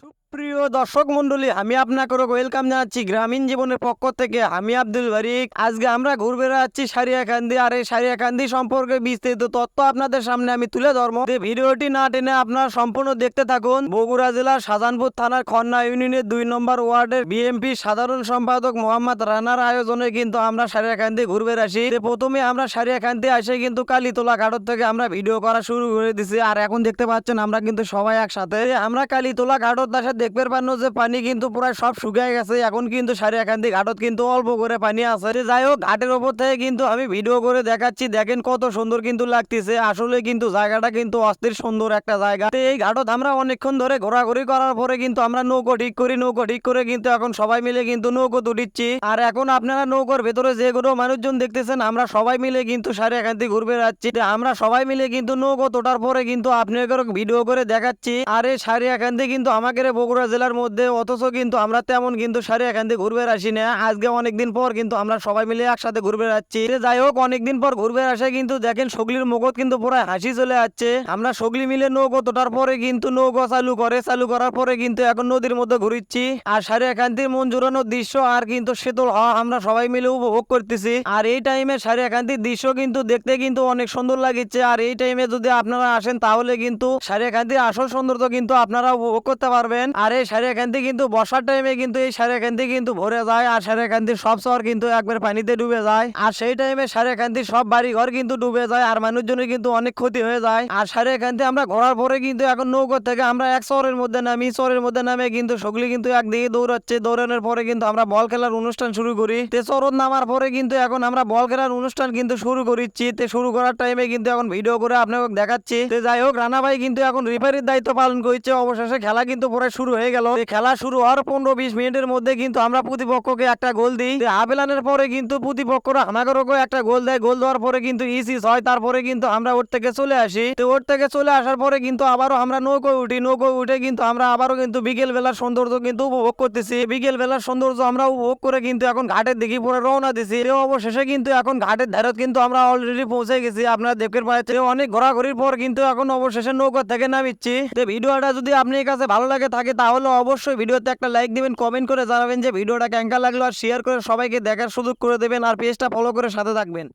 soup সুপ্রিয় দর্শক মন্ডলী আমি আপনাকে ওয়েলকাম জানাচ্ছি গ্রামীণ জীবনের পক্ষ থেকে। আমি আব্দুল বারিক। আজকে আমরা ঘুরবে বেড়াচ্ছি সারিয়াকান্দি। আর এই সারিয়াকান্দি সম্পর্কে বিস্তারিত তথ্য আপনাদের সামনে আমি তুলে ধরবো। যে ভিডিওটি না টেনে আপনারা সম্পূর্ণ দেখতে থাকুন, বগুড়া জেলার শাহজাহানপুর থানার খন্না ইউনিয়নের দুই নম্বর ওয়ার্ডের বিএমপি সাধারণ সম্পাদক মোহাম্মদ রানার আয়োজনে কিন্তু আমরা সারিয়াকান্দি ঘুরবে আসি। যে প্রথমে আমরা সারিয়াকান্দি আসে কিন্তু কালীতলা ঘাটত থেকে আমরা ভিডিও করা শুরু করে দিছি। আর এখন দেখতে পাচ্ছেন আমরা কিন্তু সবাই একসাথে। আমরা কালীতলা ঘাটত আসে দেখতে পারনো যে পানি কিন্তু প্রায় সব শুকিয়ে গেছে, এখন কিন্তু সারিয়াকান্দি ঘাটত কিন্তু অল্প করে পানি আছে। যাই হোক, ঘাটের ওপর থেকে কিন্তু আমি ভিডিও করে দেখাচ্ছি, দেখেন কত সুন্দর কিন্তু লাগতেছে। আসলে কিন্তু জায়গাটা কিন্তু অস্থির সুন্দর একটা জায়গা। এই ঘাটত আমরা অনেকক্ষণ ধরে ঘোরাঘুরি করার পরে কিন্তু আমরা নৌকো ঠিক করি, নৌকো ঠিক করে কিন্তু এখন সবাই মিলে কিন্তু নৌকো তুলিচ্ছি। আর এখন আপনারা নৌকোর ভেতরে যে কোনো মানুষজন দেখতেছেন, আমরা সবাই মিলে কিন্তু সারিয়াকান্দি ঘুরবে যাচ্ছি। আমরা সবাই মিলে কিন্তু নৌকো তোটার পরে কিন্তু আপনাদের ভিডিও করে দেখাচ্ছি। আর এই সারিয়াকান্দি কিন্তু আমাদের বগুড়া জেলার মধ্যে, অথচ কিন্তু আমরা তেমন কিন্তু সারিয়াকান্দি ঘুরবে আসি না। আজকে অনেকদিন পর কিন্তু আমরা সবাই মিলে একসাথে ঘুরবে যাচ্ছি যাই হোক, অনেকদিন পর ঘুরবে আসে কিন্তু দেখেন সগলির মুখত কিন্তু পুরো হাসি চলে যাচ্ছে। আমরা সগলি মিলে নৌকো তোটার পরে কিন্তু নৌকো চালু করে, চালু করার পরে কিন্তু এখন নদীর মধ্যে ঘুরিচ্ছি। আর সারিয়াকান্দির মন জোরানোর দৃশ্য আর কিন্তু শীতল হাওয়া আমরা সবাই মিলে উপভোগ করতেছি। আর এই টাইমে সারিয়াকান্দির দৃশ্য কিন্তু দেখতে কিন্তু অনেক সুন্দর লাগিচ্ছে আর এই টাইমে যদি আপনারা আসেন, তাহলে কিন্তু সারিয়াকান্দির আসল সৌন্দর্য কিন্তু আপনারা উপভোগ করতে পারবেন। আর এই সারিয়াকান্দি কিন্তু বর্ষার টাইমে কিন্তু এই সারিয়াকান্দি কিন্তু ভরে যায়, আর সারিয়াকান্দির সব শহর কিন্তু একবার পানিতে ডুবে যায়। আর সেই টাইমে সারিয়াকান্দির সব বাড়ি ঘর কিন্তু ডুবে যায়, আর মানুষজনের কিন্তু অনেক ক্ষতি হয়ে যায়। আর সারিয়াকান্দি আমরা ঘোরার পরে কিন্তু এখন নৌকো থেকে আমরা এক শহরের মধ্যে নামি শহরের মধ্যে নামে কিন্তু সগলি কিন্তু একদিকে দৌড়াচ্ছে। দৌড়ানোর পরে কিন্তু আমরা বল খেলার অনুষ্ঠান শুরু করি। তে শরৎ নামার পরে কিন্তু এখন আমরা বল খেলার অনুষ্ঠান কিন্তু শুরু করিচ্ছি। তে শুরু করার টাইমে কিন্তু এখন ভিডিও করে আপনাকে দেখাচ্ছি। তে যাই হোক, রানা ভাই কিন্তু এখন রিফারির দায়িত্ব পালন করছে। অবশেষে খেলা কিন্তু পরে শুরু হয়ে গেল। খেলা শুরু হওয়ার পনেরো বিশ মিনিটের মধ্যে কিন্তু আমরা প্রতিপক্ষকে একটা গোল দিই। আবেলানের পরে কিন্তু প্রতিপক্ষরা আমাদেরকেও একটা গোল দেয়। গোল দেওয়ার পরে কিন্তু ইসিস হয় তারপরে কিন্তু আমরা ওর থেকে চলে আসি। তো ওর থেকে চলে আসার পরে কিন্তু আবারও আমরা নৌকো উঠি। নৌকো উঠে কিন্তু আমরা আবারও কিন্তু বিকেল বেলার সৌন্দর্য কিন্তু উপভোগ করতেছি। বিকেল বেলার সৌন্দর্য আমরা উপভোগ করে কিন্তু এখন ঘাটের দিকে পরে রওনা দিছি। অবশেষে কিন্তু এখন ঘাটের ধারত কিন্তু আমরা অলরেডি পৌঁছে গেছি আপনারা দেখতে পাচ্ছেন অনেক ঘোরাঘুরির পর কিন্তু এখন অবশেষে নৌকা থেকে নামিচ্ছি। তো ভিডিওটা যদি আপনার কাছে ভালো লাগে থাকে তাহলে অবশ্যই ভিডিওতে একটা লাইক দেবেন কমেন্ট করে জানাবেন যে ভিডিওটা কেঙ্কা লাগল আর শেয়ার করে সবাইকে দেখার সুযোগ করে দেবেন আর পেজটা ফলো করে সাথে থাকবেন।